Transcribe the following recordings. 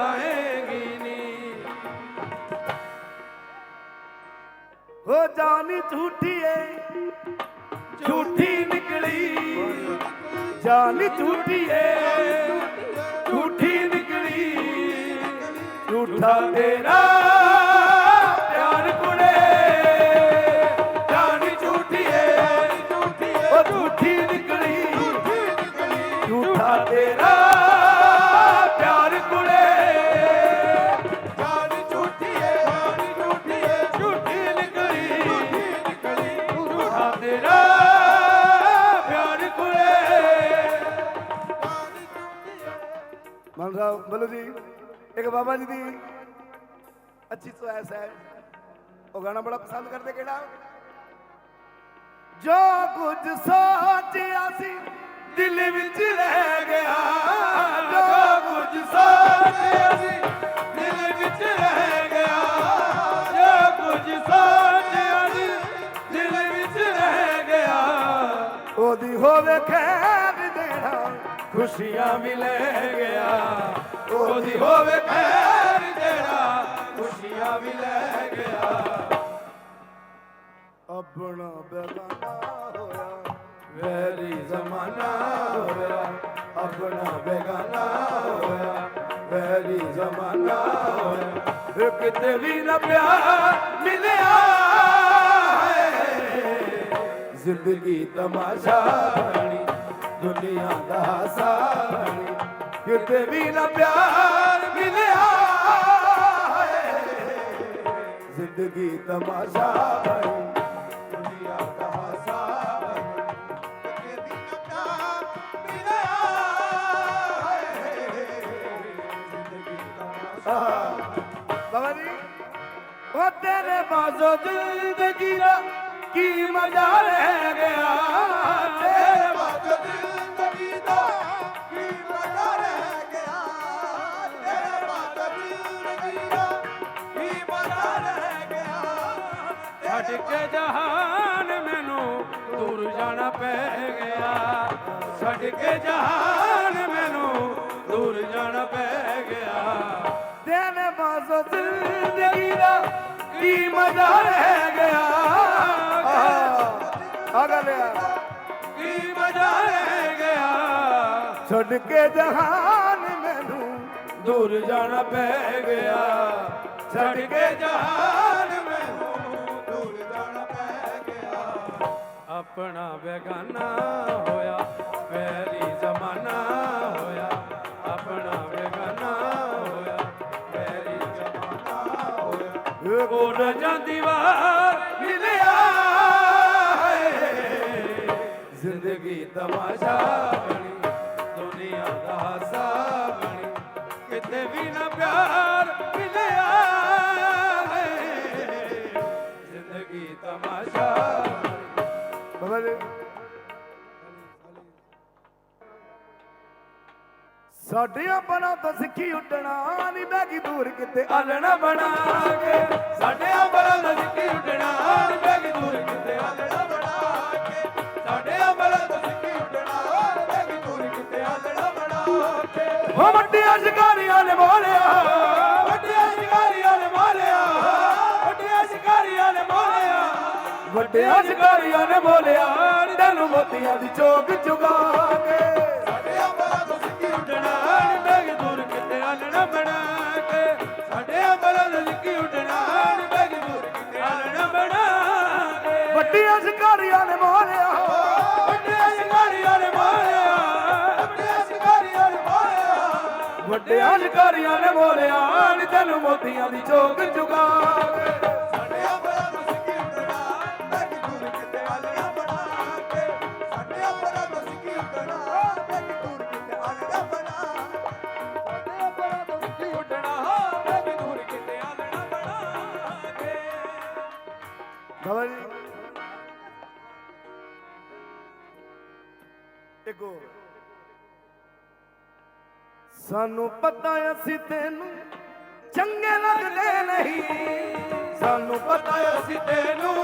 ਪਛਤਾਏਂਗੀ ਨੀ। ਹੋ ਜਾਨੀ ਝੂਠੀ ਏ, ਝੂਠੀ ਨਿਕਲੀ। ਜਾਨੀ ਝੂਠੀ ਏ, ਝੂਠੀ ਨਿਕਲੀ। ਝੂਠਾ ਤੇਰਾ ਬਾਬਾ ਜੀ ਦੀ ਅੱਛੀ ਚੁਆਇਸ ਹੈ ਉਹ ਗਾਣਾ ਬੜਾ ਪਸੰਦ ਕਰਦੇ ਕਿਹੜਾ? ਜੋ ਕੁਝ ਸੋਚਿਆ ਸੀ, ਦਿਲ ਵਿੱਚ ਰਹਿ ਗਿਆ। ਜੋ ਕੁਝ ਸੋਚਿਆ ਸੀ, ਦਿਲ ਵਿੱਚ ਰਹਿ ਗਿਆ। ਜੋ ਕੁਝ ਸੋਚਿਆ ਸੀ, ਦਿਲ ਵਿੱਚ ਰਹਿ ਗਿਆ। ਉਹਦੀ ਹੋਵੇ ਖੈਰ ਖੁਸ਼ੀਆਂ ਵੀ ਲੈ ਗਿਆ। ਉਹਦੀ ਹੋਵੇ ਖੈਰ ਦੇਣਾ ਖੁਸ਼ੀਆਂ ਵੀ ਲੈ ਗਿਆ। ਆਪਣਾ ਬੇਗਾਨਾ ਹੋਇਆ, ਵੈਰੀ ਜ਼ਮਾਨਾ ਹੋਇਆ। ਆਪਣਾ ਬੇਗਾਨਾ ਹੋਇਆ, ਵੈਰੀ ਜ਼ਮਾਨਾ ਹੋਇਆ। ਫਿਰ ਕਿਤੇ ਵੀ ਨਾ ਪਿਆਰ ਮਿਲਿਆ ਜ਼ਿੰਦਗੀ ਤਮਾਸ਼ਾ ਬਣੀ। ਦੁਨੀਆ ਦਾ ਹਾਸਾ ਕਿਤੇ ਵੀ ਨਾ ਪਿਆਰ ਮਿਲਿਆ ਜ਼ਿੰਦਗੀ ਤਮਾਸ਼ਾ ਬਣੀ ਬਾਬਾ ਜੀ, ਉਹ ਤੇਰੇ ਬਾਜ਼ੋ ਜ਼ਿੰਦਗੀ ਦਾ ਕੀ ਮਜ਼ਾ ਰਹਿ ਗਿਆ? ਤੇਰੇ ਛੱਡ ਕੇ ਜਹਾਨ ਮੈਨੂੰ ਦੂਰ ਜਾਣਾ ਪੈ ਗਿਆ। ਤੇਰੇ ਬਾਜ਼ੋ ਜ਼ਿੰਦਗੀ ਦਾ ਕੀ ਮਜ਼ਾ ਰਹਿ ਗਿਆ। ਆ ਗੱਲ ਆ। ਕੀ ਮਜ਼ਾ ਰਹਿ ਗਿਆ। ਛੱਡ ਕੇ ਜਹਾਨ ਮੈਨੂੰ ਦੂਰ ਜਾਣਾ ਪੈ ਗਿਆ। ਛੱਡ ਕੇ ਜਹਾਨ ਆਪਣਾ ਬੇਗਾਨਾ ਹੋਇਆ ਵੈਰੀ ਜ਼ਮਾਨਾ ਹੋਇਆ। ਆਪਣਾ ਬੇਗਾਨਾ ਹੋਇਆ ਵੈਰੀ ਜ਼ਮਾਨਾ ਹੋਇਆ। ਉਹ ਨਾ ਜਾਂਦੀ ਵਾਰ ਮਿਲਿਆ ਹੈ। ਜ਼ਿੰਦਗੀ ਤਮਾਸ਼ਾ ਬਣੀ ਦੁਨੀਆ ਦਾ ਹਾਸਾ ਬਣੀ। ਕਿਤੇ ਵੀ ਨਾ ਪਿਆਰ ਮਿਲਿਆ ਸਾਡੀਆਂ ਬਣਾ ਤੋਂ ਸਿੱਖੀ ਉੱਡਣਾ ਨਹੀਂ ਬੈਗੀ ਦੂਰ ਕਿਤੇ ਆਲਣਾ ਬਣਾ ਕੇ। ਸਾਡਿਆਂ ਬਣਾ ਤੋਂ ਸਿੱਖੀ ਉੱਡਣਾ ਨਹੀਂ ਬੈਗੀ ਦੂਰ ਕਿਤੇ ਆਲਣਾ ਬਣਾ ਕੇ। ਸਾਡੇ ਅਮਲ ਤੋਂ ਸਿੱਖੀ ਉੱਡਣਾ ਬੈਗੀ ਦੂਰ ਕਿਤੇ ਆਲਣਾ ਬਣਾ ਕੇ। ਹੋ ਵੱਡੀਆਂ ਸ਼ਿਕਾਰੀਆਂ ਨੇ ਬੋਲਿਆ ਵੱਡਿਆਂ ਸ਼ਿਕਾਰੀਆਂ ਨੇ ਮਾਰਿਆ। ਵੱਡਿਆਂ ਸ਼ਿਕਾਰੀਆਂ ਨੇ ਮਾਰਿਆ। ਵੱਡਿਆਂ ਸ਼ਿਕਾਰੀਆਂ ਨੇ ਬੋਲਿਆ ਤੈਨੂੰ ਮੋਤੀਆਂ ਦੀ ਚੋਕ ਚੁਗਾ ਕੇ। ਉੱਡਣਾ ਨਹੀਂ ਬੈਗੀ ਦੂਰ ਕਿਤੇ ਆਲਣਾ ਬਣਾ ਕੇ। ਸਾਡੇ ਅਮਲ ਤੋਂ ਸਿੱਖੀ ਉੱਡਣਾ ਬੈਗੀ ਦੂਰ ਕਿਤੇ ਆਲਣਾ ਬਣਾ ਕੇ। ਵੱਡੀਆਂ ਸ਼ਿਕਾਰੀਆਂ ਨੇ ਮੋੜਿਆ ਵੱਡਿਆਂ ਸ਼ਿਕਾਰੀਆਂ ਨੇ ਮਾਰਿਆ। ਵੱਡਿਆਂ ਸ਼ਿਕਾਰੀਆਂ ਨੇ ਮਾਰਿਆ। ਵੱਡਿਆਂ ਸ਼ਿਕਾਰੀਆਂ ਨੇ ਬੋਲਿਆ ਨੀ ਤੈਨੂੰ ਮੋਤੀਆਂ ਦੀ ਚੋਕ ਚੁਗਾ ਕੇ। ਸਾਡੇ ਅਮਰਾਂ ਬਾਬਾ ਜੀ ਇੱਕ ਸਾਨੂੰ ਪਤਾ ਅਸੀਂ ਤੈਨੂੰ ਚੰਗੇ ਲੱਗਦੇ ਨਹੀਂ। ਸਾਨੂੰ ਪਤਾ ਅਸੀਂ ਤੈਨੂੰ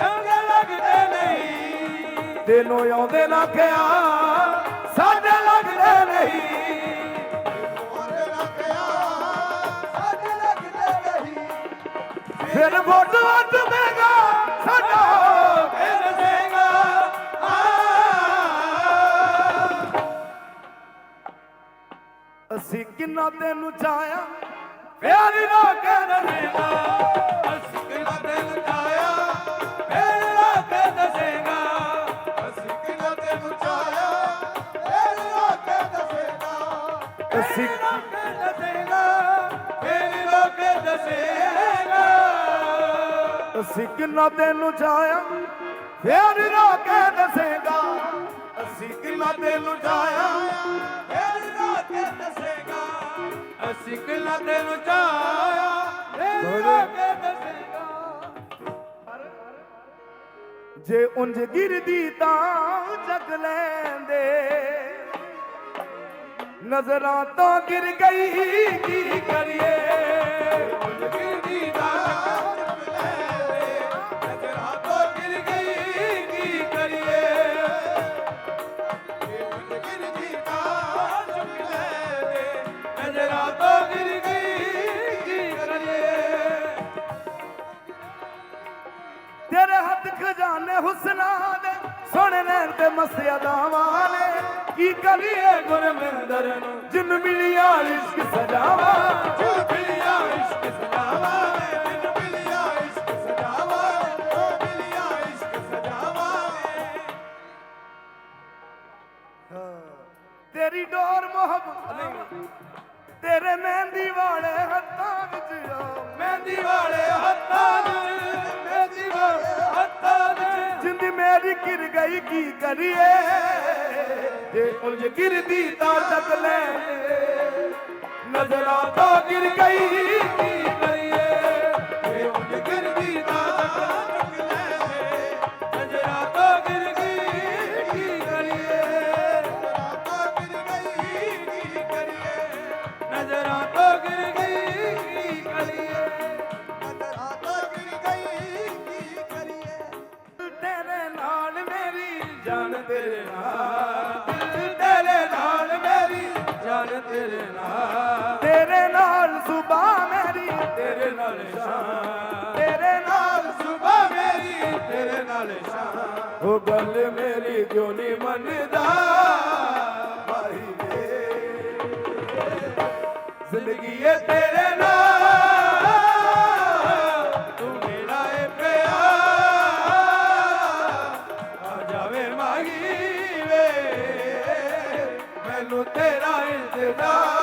ਚੰਗੇ ਲੱਗਦੇ ਨਹੀਂ। ਤੈਨੂੰ ਆਉਂਦੇ ਨਾ ਲੱਗਦੇ ਨਹੀਂ। ਮੋਹਰ ਲੱਗਿਆ ਸਾਡੇ ਲੱਗਦੇ ਨਹੀਂ ਫਿਰ ਵੋਟ ਵੋਟ ਦੇਗਾ ਸਾਡਾ, ਫਿਰ ਦੇਗਾ। ਅਸੀਂ ਕਿੰਨਾ ਤੈਨੂੰ ਚਾਇਆ ਪਿਆਰੀ ਨਾ ਕਹਿ ਦੇਗਾ। ਅਸੀਂ ਕਿੰਨਾ ਤੈਨੂੰ ਚਾਇਆ ਪਿਆਰੀ ਨਾ ਕਹਿ ਦੇਗਾ। ਅਸੀਂ ਕੇ ਦੱਸੇਗਾ ਪਿਆਰ ਨਾ ਕੇ ਦੱਸੇਗਾ। ਅਸੀਂ ਕਿੰਨਾ ਤੈਨੂੰ ਚਾਹਿਆ ਪਿਆਰ ਨਾ ਕੇ ਦੱਸੇਗਾ। ਅਸੀਂ ਕਿੰਨਾ ਤੈਨੂੰ ਚਾਹਿਆ ਫੇਰ ਲਾ ਕੇ ਦੱਸੇਗਾ। ਅਸੀਂ ਕਿੰਨਾ ਤੈਨੂੰ ਚਾਹਿਆ ਪਿਆਰ ਨਾ ਕੇ ਦੱਸੇਗਾ ਜੇ ਉਂਝ ਗਿਰਦੀ ਤਾਂ ਜਗ ਲੈਂਦੇ। ਨਜ਼ਰਾਂ ਤੋਂ ਗਿਰ ਗਈ ਕੀ ਕਰੀਏ? ਉਂਝ ਗਈ ਕਰੀਏ ਗਿਰਦੀ ਤਾਂ ਗਿਰ ਗਈ ਕੀ ਤੇਰੇ ਹੱਥ ਖਜ਼ਾਨੇ ਹੁਸਨਾ ਦੇ ਸੋਹਣੇ ਨੈਣ ਤੇ ਮਸਿਆਦਾਵਾਂ ਨੇ। ਕੀ ਕਰੀਏ ਗੁਰਮਿੰਦਰ ਨੂੰ? ਜਿਨ ਮਿਲਿਆ ਇਸ਼ਕ ਸਜਾਵਾ। ਜਿਨ ਮਿਲਿਆ ਇਸ਼ਕ ਸਜਾਵਾ। ਮੈਨੂੰ ਮਿਲਿਆ ਇਸ਼ਕ ਸਜਾਵਾ। ਓ ਮਿਲਿਆ ਇਸ਼ਕ ਸਜਾਵਾ। ਤੇਰੀ ਡੋਰ ਮੁਹੱਬਤ ਨਹੀਂ। ਤੇਰੇ ਮਹਿੰਦੀ ਵਾਲੇ ਹੱਥਾਂ ਵਿੱਚ ਆ। ਮਹਿੰਦੀ ਵਾਲੇ ਹੱਥਾਂ ਵਿੱਚ। ਮਹਿੰਦੀ ਵਾਲੇ ਹੱਥਾਂ ਵਿੱਚ। ਜਿੰਦ ਮੇਰੀ ਗਿਰ ਗਈ ਕੀ ਕਰੀਏ? ਜੇ ਉਲਝ ਗਿਰਦੀ ਤਾਂ ਚੱਕ ਲੈ। ਨਜ਼ਰਾਂ ਤੋਂ ਗਿਰ ਗਈ ਕੀ ਕਰੀਏ? ਜੇ ਉਲਝ ਗਿਰਦੀ ਤਾਂ ਚੱਕ ਲੈ। ਨਾਲ ਸ਼ਾਮ ਉਹ ਗੱਲ ਮੇਰੀ ਕਿਉਂ ਨਹੀਂ ਮੰਨਦਾ ਭਾਈ ਵੇ। ਜ਼ਿੰਦਗੀ ਏ ਤੇਰੇ ਨਾਲ, ਤੂੰ ਮੇਰਾ ਏ ਪਿਆਰ। ਆ ਜਾਵੇ ਮਾਗੀ ਵੇ, ਮੈਨੂੰ ਤੇਰਾ ਇੰਤਜ਼ਾਰ।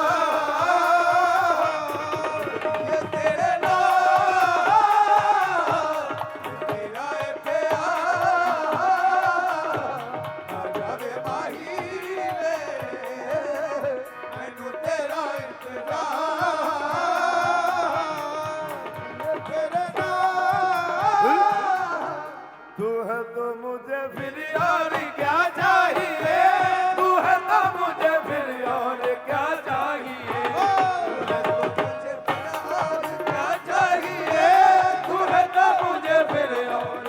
तू है तो मुझे फिर और क्या चाहिए तू है तो मुझे फिर और क्या चाहिए क्या चाहिए तू है तो मुझे फिर और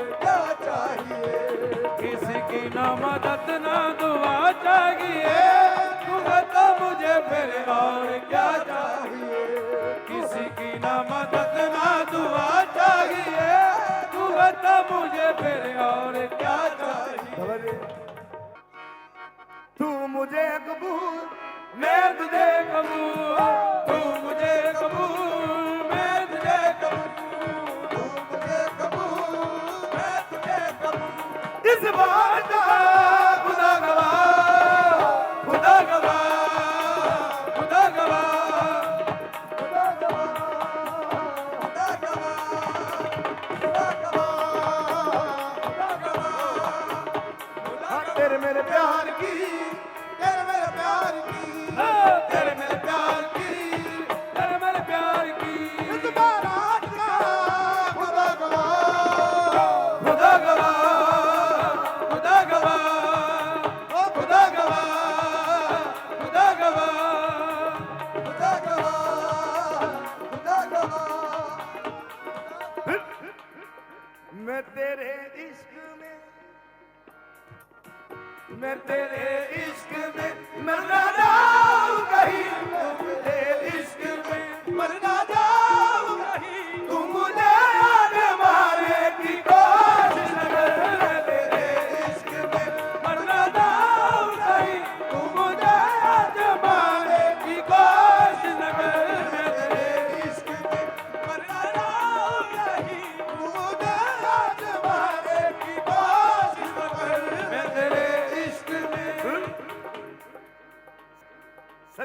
किसी की ना मदद ना दुआ चाहिए तू है तो मुझे फिर और क्या चाहिए किसी की ना मदद फिर और क्या चाहिए तू मुझे कबूल मैं तुझे कबूल तू मुझे कबूल मैं तुझे कबूल इस बात का खुदा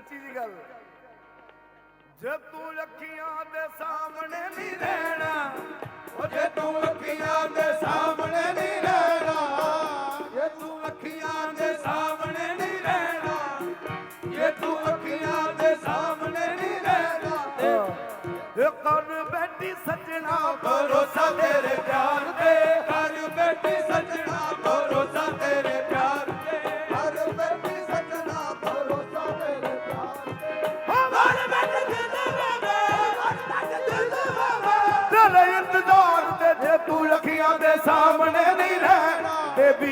ਸੱਚੀ ਜੀ ਗੱਲ। ਜੇ ਤੂੰ ਅੱਖੀਆਂ ਦੇ ਸਾਹਮਣੇ ਨਹੀਂ ਰਹਿਣਾ, ਉਹ ਜੇ ਤੂੰ ਅੱਖੀਆਂ ਦੇ ਸਾਹਮਣੇ ਨਹੀਂ ਰਹਿਣਾ, ਜੇ ਤੂੰ ਅੱਖੀਆਂ ਦੇ ਸਾਹਮਣੇ ਨਹੀਂ ਰਹਿਣਾ, ਜੇ ਤੂੰ ਅੱਖੀਆਂ ਦੇ ਸਾਹਮਣੇ ਨਹੀਂ ਰਹਿਣਾ ਇਹ ਕੌਣ ਬੈਠੀ ਸੱਜਣਾ, ਭਰੋਸਾ ਤੇਰੇ ਪਿਆਰ ਤੇ ਕਰ ਬੈਠੀ ਸੱਜਣਾ।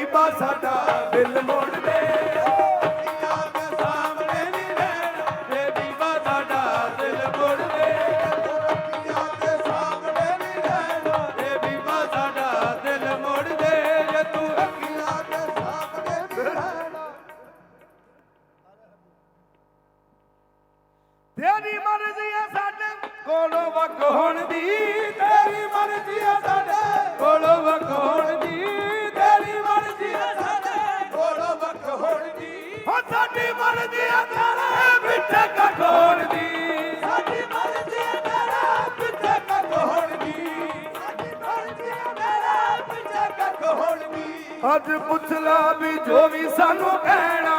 ਬੀਬਾ ਸਾਡਾ ਦਿਲ ਮੋੜ ਦੇ ਅੱਜ ਪੁੱਛ ਲਾ ਵੀ ਜੋ ਵੀ ਸਾਨੂੰ ਕਹਿਣਾ।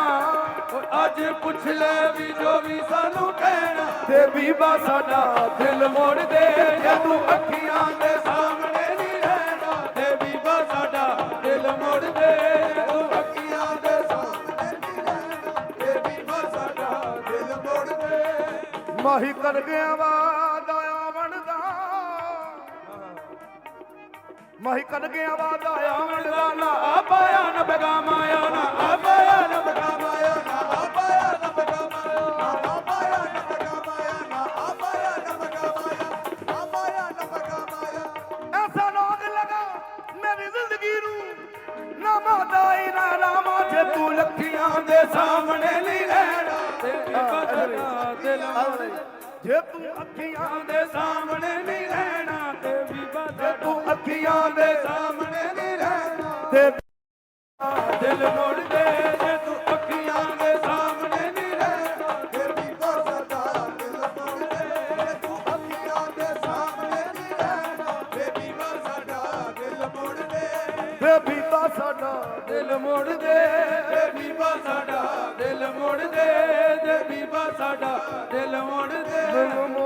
ਅੱਜ ਪੁੱਛ ਲੈ ਵੀ ਜੋ ਵੀ ਸਾਨੂੰ ਕਹਿਣਾ। ਤੇ ਬੀਬਾ ਸਾਡਾ ਦਿਲ ਮੋੜ ਦੇ ਜੇ ਅੱਖੀਆਂ ਦੇ ਸਾਹਮਣੇ ਨਹੀਂ ਰਹਿਣਾ ਤੇ ਬੀਬਾ ਸਾਡਾ ਦਿਲ ਮੋੜ ਦੇ ਤੂੰ ਅੱਖੀਆਂ ਦੇ ਸਾਹਮਣੇ ਨਹੀਂ ਰਹਿਣਾ ਤੇ ਬੀਬਾ ਸਾਡਾ ਦਿਲ ਮੋੜ ਦੇ ਮਾਹੀ ਕਰ ਗਿਆ ਵਾਦਾ ਆਵਣ ਦਾ ਮਾਹੀ ਕਰ ਗਿਆ ਵਾਦਾ ਆਵਣ ਦਾ ਨਾ ਸਾਹਮਣੇ ਨਹੀਂ ਰਹਿਣਾ ਤੇ ਜੇ ਸਾਡਾ ਤੂੰ ਅੱਖੀਆਂ ਦੇ ਸਾਹਮਣੇ ਨਹੀਂ ਰਹਿਣਾ ਤੇ ਦਿਲ ਮੋੜ ਦੇ ਜੇ ਤੂੰ ਅੱਖੀਆਂ ਦੇ ਸਾਹਮਣੇ ਨਹੀਂ ਰਹਿਣਾ ਤੇ ਬੀਬਾ ਸਾਡਾ ਦਿਲ ਮੋੜ ਦੇ ਜੇ ਤੂੰ ਅੱਖੀਆਂ ਦੇ ਸਾਹਮਣੇ ਨਹੀਂ ਰਹਿਣਾ ਤੇ ਬੀਬਾ ਸਾਡਾ ਦਿਲ ਮੋੜ ਦੇ ਤੇ ਬੀਬਾ ਸਾਡਾ ਦਿਲ ਮੋੜ ਦੇ ਜੇ ਬੀਬਾ ਸਾਡਾ ਦਿਲ ਮੋੜ ਦੇ ਜੇ ਬੀਬਾ ਸਾਡਾ ਦਿਲ ਮੋੜ ਦੇ ਦਿਲ ਮੋੜ ਦੇ